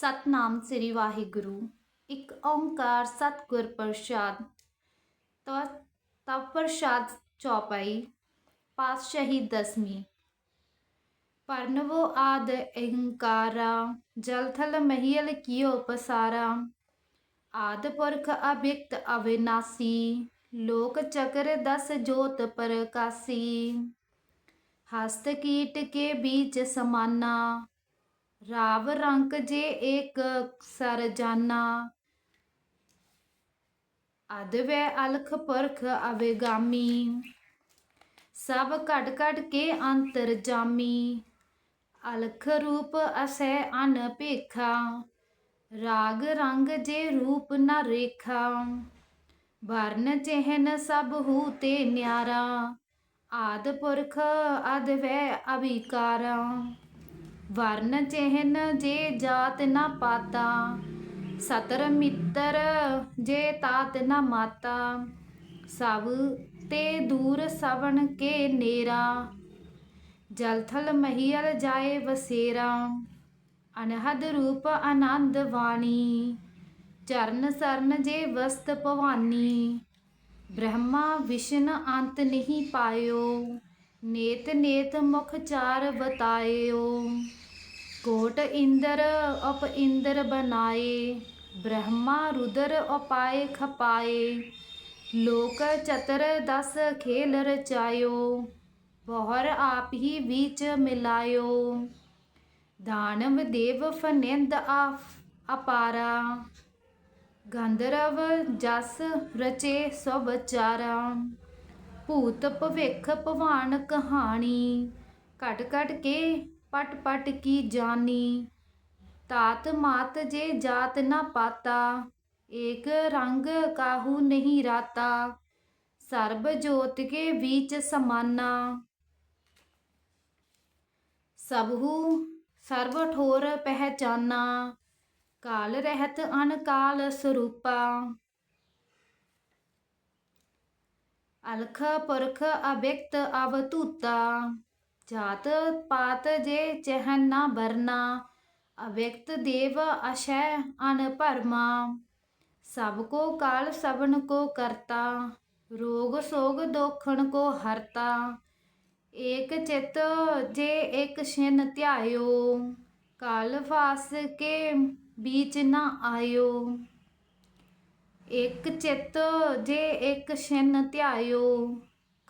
ਸਤਨਾਮ ਸ੍ਰੀ ਵਾਹਿਗੁਰੂ। ਇੱਕ ਓੰਕਾਰ ਸਤਿਗੁਰ ਪ੍ਰਸਾਦ। ਤਵ ਤਵ ਪ੍ਰਸਾਦ ਚੌਪਈ, ਪਾਤਸ਼ਾਹੀ ਦਸਵੀਂ। ਪਰਨਵੋ ਆਦ ਅਹੰਕਾਰਾ, ਜਲ ਥਲ ਮਹੀਲ ਕੀਓ ਪਸਾਰਾ। ਆਦ ਪੁਰਖ ਅਭਿਕਤ ਅਵਿਨਾਸੀ ਲੋਕ ਚਕਰ ਦਸ ਜੋਤ ਪ੍ਰਕਾਸੀ। ਹਸਤ ਕੀਟ ਕੇ ਬੀਚ ਸਮਾਨਾ ਰਾਵ ਰੰਕ ਜੇ ਏਕ ਸਰ ਜਾਨਾ ਅਦਵੈ ਅਲਖ ਪਰਖ ਅਵੇਗਾਮੀ। ਸਭ ਘਟ ਘਟ ਕੇ ਅੰਤਰ ਜਾਮੀ। ਅਲਖ ਰੂਪ ਅਸੈ ਅਨ ਭੇਖਾ। ਰਾਗ ਰੰਗ ਜੇ ਰੂਪ ਨ ਰੇਖਾ। ਵਰਨ ਚਿਹਨ ਸਭ ਹੂ ਤੇ ਨਿਆਰਾ। ਆਦ ਪੁਰਖ ਅਦਵੈ ਅਵਿਕਾਰਾ। ਵਰਨ ਚਿਹਨ ਜੇ ਜਾਤ ਨਾ ਪਾਤਾ, ਸਤਰ ਮਿੱਤਰ ਜੇ ਤਾਤ ਨਾ ਮਾਤਾ। ਸਭ ਤੇ ਦੂਰ ਸਵਣ ਕੇ ਨੇਰਾ ਜਲ ਮਹੀਲ ਜਾਏ ਵਸੇਰਾ। ਅਨਹਦ ਰੂਪ ਆਨੰਦ ਵਾਣੀ, ਚਰਨ ਸਰਨ ਜੇ ਵਸਤ ਭਵਾਨੀ। ਬ੍ਰਹਮਾ ਵਿਸ਼ਨ ਅੰਤ ਨਹੀਂ ਪਾਇਓ, ਨੇਤ ਨੇਤ ਮੁਖ ਚਾਰ ਬਤਾਇਓ ਕੋਟ ਇੰਦਰ ਅਪ ਇੰਦਰ ਬਨਾਏ, ਬ੍ਰਹਮਾ ਰੁਦਰ ਅਪਾਏ ਖਪਾਏ, ਲੋਕ ਚਤਰ ਦਸ ਖੇਲ ਰਚਾਇਓ, ਬਹੁਰ ਆਪ ਹੀ ਵਿੱਚ ਮਿਲਾਇਓ। ਦਾਨਵ ਦੇਵ ਫਨਿੰਦ ਅਪਾਰਾ, ਗੰਧਰਵ ਜਸ ਰਚੇ ਸਭ ਚਾਰਾ। ਭੂਤ ਭਵਿੱਖ ਭਵਾਨ ਕਹਾਣੀ, ਘਟ ਘਟ ਕੇ ਪਟ ਪਟ ਕੀ ਜਾਨੀ? ਤਾਤ ਮਾਤ ਜੇ ਜਾਤ ਨ ਪਾਤਾ, ਏਕ ਰੰਗ ਕਾਹੂ ਨਹੀਂ ਰਾਤਾ? ਸਰਬ ਜੋਤ ਕੇ ਵਿੱਚ ਸਮਾਨਾ। ਸਭੂ ਸਰਬ ਠੋਰ ਪਹਿਚਾਨਾ, ਕਾਲ ਰਹਿਤ ਅਨਕਾਲ ਸਰੂਪਾ। ਅਲਖ ਪੁਰਖ ਅਭਿਕਤ ਅਵਤੂਤਾ ਜਾਤ ਪਾਤ ਜੇ ਚਹਨ ਨਾ ਬਰਨਾ ਅਵਿਕਤ ਦੇਵ ਅਸ਼ੈ ਅਨ ਭਰਮਾ ਸਭ ਕੋ ਕਾਲ ਸਭਨ ਕੋ ਕਰਤਾ ਰੋਗ ਸੋਗ ਦੋਖਣ ਕੋ ਹਰਤਾ ਏਕ ਚਿਤ ਜੇ ਇੱਕ ਛਿਨ ਧਿਆਇਓ ਕਾਲ ਫਾਸ ਕੇ बीच न आयो ਇੱਕ ਚਿੱਤ ਜੇ ਇੱਕ ਛਿਨ ਧਿਆਇਓ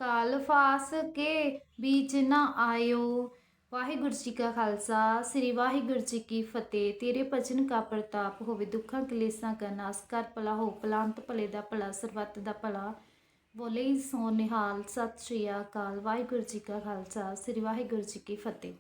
ਕਾਲ ਫਾਸ ਕੇ ਵਿੱਚ ਨਾ ਆਇਓ। ਵਾਹਿਗੁਰੂ ਜੀ ਕਾ ਖਾਲਸਾ, ਸ੍ਰੀ ਵਾਹਿਗੁਰੂ ਜੀ ਕੀ ਫਤਿਹ। ਤੇਰੇ ਭਜਨ ਕਾ ਪ੍ਰਤਾਪ ਹੋਵੇ, ਦੁੱਖਾਂ ਕਲੇਸ਼ਾਂ ਕਾ ਨਾਸ ਕਰ ਭਲਾ ਹੋ ਪਲਾਂਤ ਭਲੇ ਦਾ ਭਲਾ, ਸਰਬੱਤ ਦਾ ਭਲਾ, ਬੋਲੇ ਸੋ ਨਿਹਾਲ। ਸਤਿ ਸ੍ਰੀ ਅਕਾਲ। ਵਾਹਿਗੁਰੂ ਜੀ ਕਾ ਖਾਲਸਾ, ਸ੍ਰੀ ਵਾਹਿਗੁਰੂ ਜੀ ਕੀ ਫਤਿਹ।